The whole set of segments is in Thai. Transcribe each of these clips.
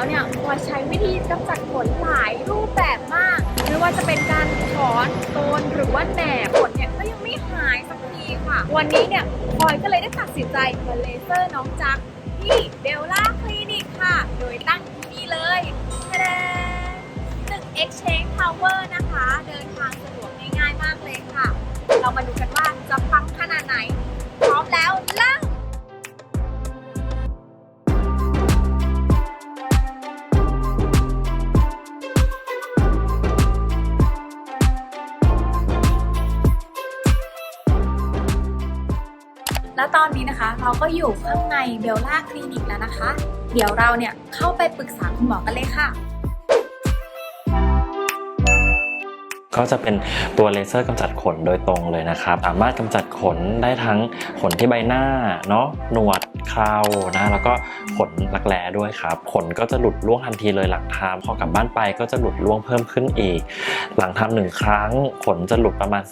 แล้วเนี่ยพอใช้วิธีกำจัดขนหลายรูปแบบมาก ไม่ว่าจะเป็นการถอนโกนหรือว่าแหนบขนเนี่ยก็ยังไม่หายสักทีค่ะ วันนี้เนี่ยพลอยก็เลยได้ตัดสินใจมาเลเซอร์น้องจักที่เบลล่าคลินิกค่ะ โดยตั้งที่นี่เลยทะเดตึก Exchange Tower นะคะ เดินทางสะดวกง่ายๆมากเลยค่ะ เรามาดูกันว่าจะปังขนาดไหน แล้วตอนนี้นะคะเราก็อยู่ข้างในเบลล่าคลินิกแล้วนะคะ เดี๋ยวเราเนี่ยเข้าไปปรึกษาคุณหมอกันเลยค่ะ ก็จะเป็นตัวเลเซอร์กำจัดขนโดยตรงเลยนะครับ สามารถกำจัดขนได้ทั้งขนที่ใบหน้าเนาะหนวดเครานะแล้วก็ขนรักแร้ด้วยครับ ขนก็จะหลุดร่วงทันทีเลยหลังทำพอกลับบ้านไปก็จะหลุดร่วงเพิ่มขึ้นอีก หลังทำหนึ่งครั้ง ขนจะหลุดประมาณ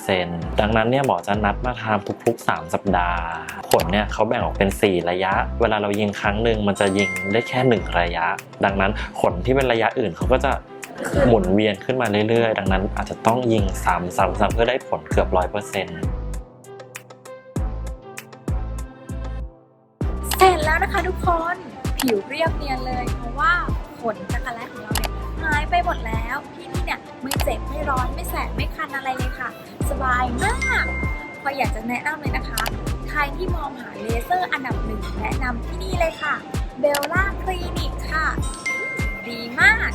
30%ดังนั้นเนี่ยหมอจะนัดมาทำทุก ๆ 3 สัปดาห์ ขนเนี่ยเขาแบ่งออกเป็น 4 ระยะ เวลาเรายิงครั้งหนึ่งมันจะยิงได้แค่ 1 ระยะ ดังนั้นขนที่เป็นระยะอื่นเขาก็จะ หมุนเวียนขึ้นมาเรื่อยๆ ดังนั้นอาจจะต้องยิงซ้ำซ้ำซ้ำเพื่อได้ผลเกือบร้อยเปอร์เซ็นต์เสร็จแล้วนะคะทุกคนผิวเรียบเนียนเลยเพราะว่าขนจักรแลของเราเนี่ยหายไปหมดแล้วที่นี่เนี่ยไม่เจ็บไม่ร้อนไม่แสบไม่คันอะไรเลยค่ะ สบายมากพออยากจะแนะนำเลยนะคะ ใครที่มองหาเลเซอร์อันดับหนึ่งแนะนำที่นี่เลยค่ะเบลล่าคลินิกค่ะ ดีมาก